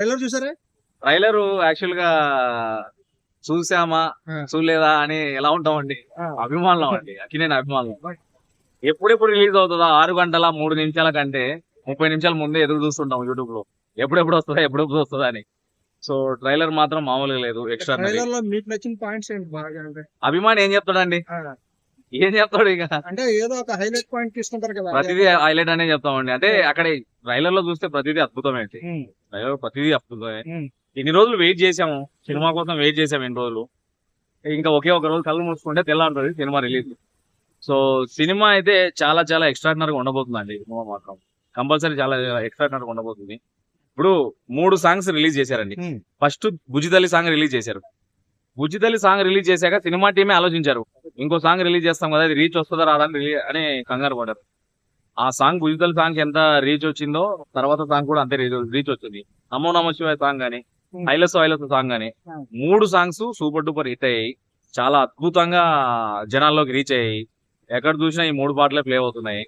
Trailer చూసారా? Trailer యాక్చువల్గా చూసామా. చూడలేదా అని ఎలా ఉంటామండి. అభిమానులం అండి అక్కినేని అభిమానులం. ఎప్పుడెప్పుడు రిలీజ్ అవుతుందా? ఆరు గంటల మూడు నిమిషాల కంటే ముప్పై నిమిషాల ముందే ఎదురు చూస్తుంటాం యూట్యూబ్లో ఎప్పుడెప్పుడు వస్తుందా ఎప్పుడెప్పుడు వస్తుందా అని. సో ట్రైలర్ మాత్రం మామూలుగా లేదు ఎక్స్ట్రా మీకు నచ్చిన పాయింట్స్ అభిమాని ఏం చెప్తాడండి? ఏం చెప్తాడు ఇక? అంటే ఏదో ఒక హైలైట్ పాయింట్ తీసుకుంటారు కదా ప్రతిదీ హైలైట్ అనే చెప్తామండి. అంటే అక్కడ ట్రైలర్లో చూస్తే ప్రతిదీ అద్భుతమే ట్రైలర్ ప్రతిదీ అద్భుతమే. ఇన్ని రోజులు వెయిట్ చేసాము సినిమా కోసం వెయిట్ చేసాము ఎన్ని రోజులు? ఇంకా ఒకే ఒక రోజు కళ్ళు మూసుకుంటే తెల్లారుతుంది సినిమా రిలీజ్. సో సినిమా అయితే చాలా చాలా ఎక్స్ట్రాడినరీగా ఉండబోతుందండి. సినిమా మాత్రం కంపల్సరీ చాలా ఎక్స్ట్రాడినరీగా ఉండబోతుంది. ఇప్పుడు మూడు సాంగ్స్ రిలీజ్ చేశారండి. ఫస్ట్ బుజితల్లి సాంగ్ రిలీజ్ చేశారు. బుజితల్లి సాంగ్ రిలీజ్ చేశాక సినిమా టీమే ఆలోచించారు. ఇంకో సాంగ్ రిలీజ్ చేస్తాం కదా అది రీచ్ వస్తుందా రాదా అని కంగారు పడ్డారు. ఆ సాంగ్ బుజితల్లి సాంగ్ ఎంత రీచ్ వచ్చిందో తర్వాత సాంగ్ కూడా అంతే రీచ్ వచ్చింది. నమో నమ శివాయ సాంగ్ కానీ Hmm. ఐలస్ ఐలస్ సాంగ్ కానీ Hmm. మూడు సాంగ్స్ సూపర్ డూపర్ హిట్ అయ్యాయి. చాలా అద్భుతంగా జనాల్లోకి రీచ్ అయ్యాయి. ఎక్కడ చూసినా ఈ మూడు పాటలే ప్లే అవుతున్నాయి.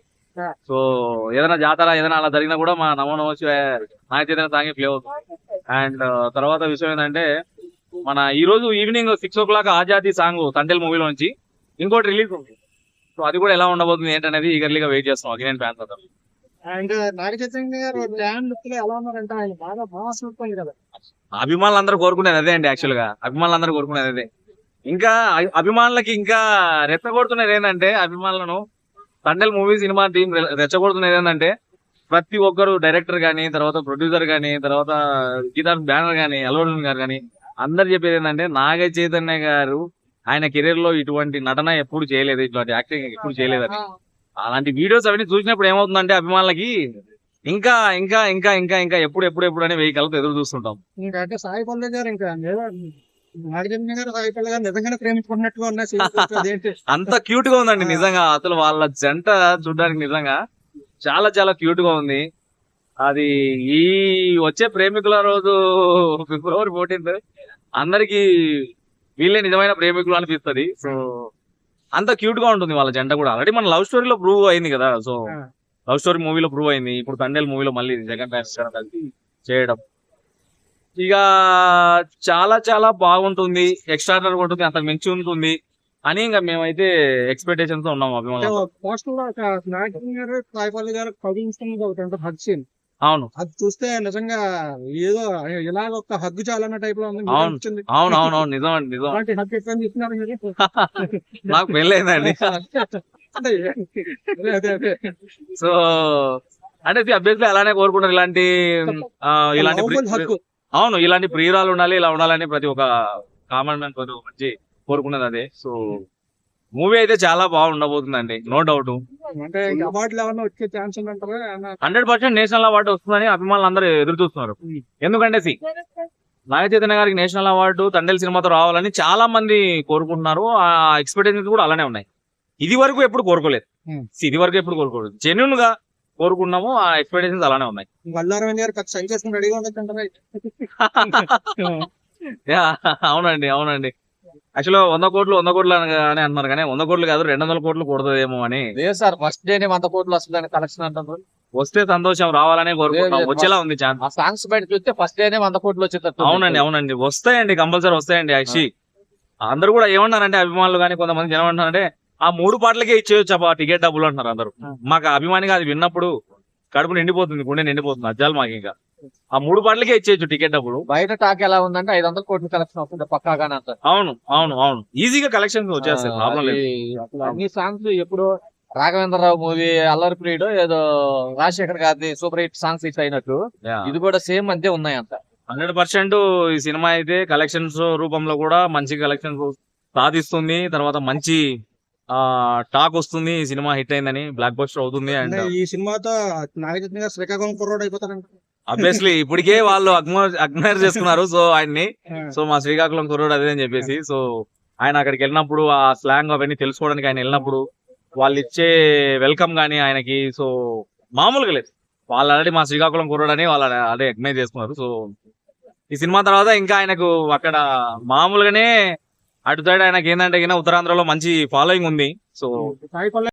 సో ఏదైనా జాతర ఏదైనా అలా జరిగినా కూడా మా నమో నమ శివాయ నాయ చైతన్య సాంగ్ ప్లే అవుతుంది. అండ్ తర్వాత విషయం ఏంటంటే మన ఈ రోజు ఈవినింగ్ సిక్స్ ఓ క్లాక్ ఆజాదీ సాంగ్ తండెల్ మూవీలో నుంచి ఇంకోటి రిలీజ్ ఉంది. సో అది కూడా ఎలా ఉండబోతుంది ఏంటనేది ఈగర్లీగా వెయిట్ చేస్తాం అగినేన్ ఫ్యాన్స్ అందరం. అండ్ నాగ చైతన్య గారు ల్యాండ్ లుక్లో ఎలా ఉన్నారంటే? ఆయన బాగా బాగా ఉంటుంది కదా. అభిమానులు అందరూ కోరుకునేది అదే అండి యాక్చువల్గా. అభిమానులు అందరూ కోరుకునేది అదే. ఇంకా అభి- అభిమానులకి ఇంకా రెచ్చగొడుతున్నది ఏంటంటే అభిమానులను తండెల్ మూవీ సినిమా టీం రెచ్చగొడుతున్నది ఏంటంటే ప్రతి ఒక్కరు డైరెక్టర్ గానీ తర్వాత ప్రొడ్యూసర్ గానీ తర్వాత గీతార్ బ్యానర్ గానీ అల్లుడు గారు గానీ అందరు చెప్పేది ఏంటంటే నాగ చైతన్య గారు ఆయన కెరీర్లో ఇటువంటి నటన ఎప్పుడు చేయలేదు ఇటువంటి యాక్టింగ్ ఎప్పుడు చేయలేదని అలాంటి వీడియోస్ అవన్నీ చూసినప్పుడు ఏమవుతుందంటే అభిమానులకి ఇంకా ఇంకా ఇంకా ఇంకా ఇంకా ఎప్పుడు ఎప్పుడు ఎప్పుడు అని వెయ్యి కలతో ఎదురు చూస్తుంటాం. అంటే సాయి పల్లె గారు ఇంకా సాయి పల్లె నిజంగానే ప్రేమించుకున్నట్టుగా అంత క్యూట్గా ఉందండి నిజంగా. అసలు వాళ్ళ జంట చూడడానికి నిజంగా చాలా చాలా క్యూట్గా ఉంది. అది ఈ వచ్చే ప్రేమికుల రోజు ఫిబ్రవరి ఫోర్టీన్త్ అందరికి వీళ్ళే నిజమైన ప్రేమికులు అనిపిస్తది. సో అంత క్యూట్గా ఉంటుంది వాళ్ళ జంట కూడా. ఆల్రెడీ మన లవ్ స్టోరీలో ప్రూవ్ అయింది కదా. సో. లవ్ స్టోరీ మూవీలో ప్రూవ్ అయింది. ఇప్పుడు తండేల్ మూవీలో మళ్ళీ జగన్ కలిసి చేయడం. ఇక చాలా చాలా బాగుంటుంది. ఎక్స్ట్రాడనరీ ఉంటుంది. అంతకు మించి ఉంటుంది. అని ఇంకా మేమైతే ఎక్స్పెక్టేషన్స్తో ఉన్నాం అభిమానులు అవును. అది చూస్తే నిజంగా ఏదో ఇలాగ ఒక హగ్గు చాలన్న టైప్లో ఉంది. అవును. అవును అవును నిజం అండి నిజం? నాకు పెళ్ళైందండి. సో అంటే అభ్యర్థులు అలానే కోరుకుంటారు. ఇలాంటి ఇలాంటి అవును ఇలాంటి ప్రియురాలు ఉండాలి ఇలా ఉండాలని ప్రతి ఒక్క కామన్ మ్యాన్ ప్రతి ఒక్క మంచి కోరుకున్నది అదే. సో మూవీ అయితే చాలా బాగుండబోతుందండి నో డౌట్ అంటే అవార్డులు ఏమన్నా వచ్చే chance? Hundred percent national award వస్తుందని అభిమానులు అందరూ ఎదురు చూస్తున్నారు. Hmm. ఎందుకంటే సి నాగ చైతన్య గారికి నేషనల్ అవార్డు తండేల్ సినిమాతో రావాలని చాలా మంది కోరుకుంటున్నారు. ఆ ఎక్స్పెక్టేషన్స్ కూడా అలానే ఉన్నాయి. ఇది వరకు ఎప్పుడు కోరుకోలేదు. Hmm. ఇది వరకు ఎప్పుడు కోరుకోలేదు. జెన్యున్గా కోరుకున్నాము ఆ ఎక్స్పెక్టేషన్స్ అలానే ఉన్నాయి. అవునండి అవునండి. యాక్చువల్ వంద కోట్లు వంద కోట్లు అని అని అన్నారు కానీ వంద కోట్లు కాదు రెండు వందల కోట్లు కొడుతుందేమో అని. లేదు సార్ ఫస్ట్ డేనే వంద కోట్లు వస్తుందని కలెక్షన్ అంటారు. వస్తే సంతోషం రావాలనే కోరుకుంటున్నాం. వచ్చేలా ఉంది ఛాన్స్ ఆ సాంగ్స్ బయట చూస్తే ఫస్ట్ డేనే వంద కోట్లు వచ్చేటట్టు అవునండి అవునండి. వస్తాయండి కంపల్సరీ వస్తాయండి యాక్చువల్లీ అందరూ కూడా ఏమన్నారంటే అభిమానులు కానీ కొంతమంది జనం అంటారంటే ఆ మూడు పాటలకే ఇచ్చేయచ్చు అబ్బా టికెట్ డబ్బులు అంటున్నారు అందరూ. మాకు అభిమానిగా అది విన్నప్పుడు కడుపు నిండిపోతుంది గుండె నిండిపోతుంది అజ్జాలు మాకు ఇంకా ఆ మూడు పాటలకే ఇచ్చేయచ్చు టికెట్ డబ్బులు బయట టాక్ ఎలా ఉందంటే ఐదు వందల కోట్ల కలెక్షన్ వస్తుంది పక్కాగానే అంటారు అవును అవును అవును. ఈజీగా కలెక్షన్స్ వచ్చేస్తాయి ప్రాబ్లం లేదు. అన్ని సాంగ్స్ ఎప్పుడు రాఘవేంద్రరావు మూవీ అల్లరి ప్రియుడు ఏదో రాజశేఖర్ గారిది సూపర్ హిట్ సాంగ్స్ హిట్ అయినట్టు. ఇది కూడా సేమ్ అంతే ఉన్నాయి అంత హండ్రెడ్ పర్సెంట్ ఈ సినిమా అయితే కలెక్షన్స్ రూపంలో కూడా మంచి కలెక్షన్స్ సాధిస్తుంది. తర్వాత మంచి ఆ టాక్ వస్తుంది ఈ సినిమా హిట్ అయిందని బ్లాక్ బస్టర్ అవుతుంది అండ్ అంటే. ఈ సినిమాతో నాగచైతన్య గారు శ్రీకాకుళం కుర్రోడు అయిపోతారంట. అబ్వియస్లీ ఇప్పటికే వాళ్ళు అగ్నైర్ చేసుకున్నారు సో ఆయన్ని. సో మా శ్రీకాకుళం కుర్రోడు అదే అని చెప్పేసి. సో ఆయన అక్కడికి వెళ్ళినప్పుడు ఆ స్లాంగ్ అవన్నీ తెలుసుకోవడానికి ఆయన వెళ్ళినప్పుడు వాళ్ళు ఇచ్చే వెల్కమ్ గానీ ఆయనకి సో మామూలుగా లేదు. వాళ్ళు ఆల్రెడీ మా శ్రీకాకుళం కుర్రోడు అని వాళ్ళు అదే అగ్నైజ్ చేసుకున్నారు. సో ఈ సినిమా తర్వాత ఇంకా ఆయనకు అక్కడ మామూలుగానే అటు సైడ్ ఆయనకి ఏంటంటే ఉత్తరాంధ్రలో మంచి ఫాలోయింగ్ ఉంది. సో పల్లె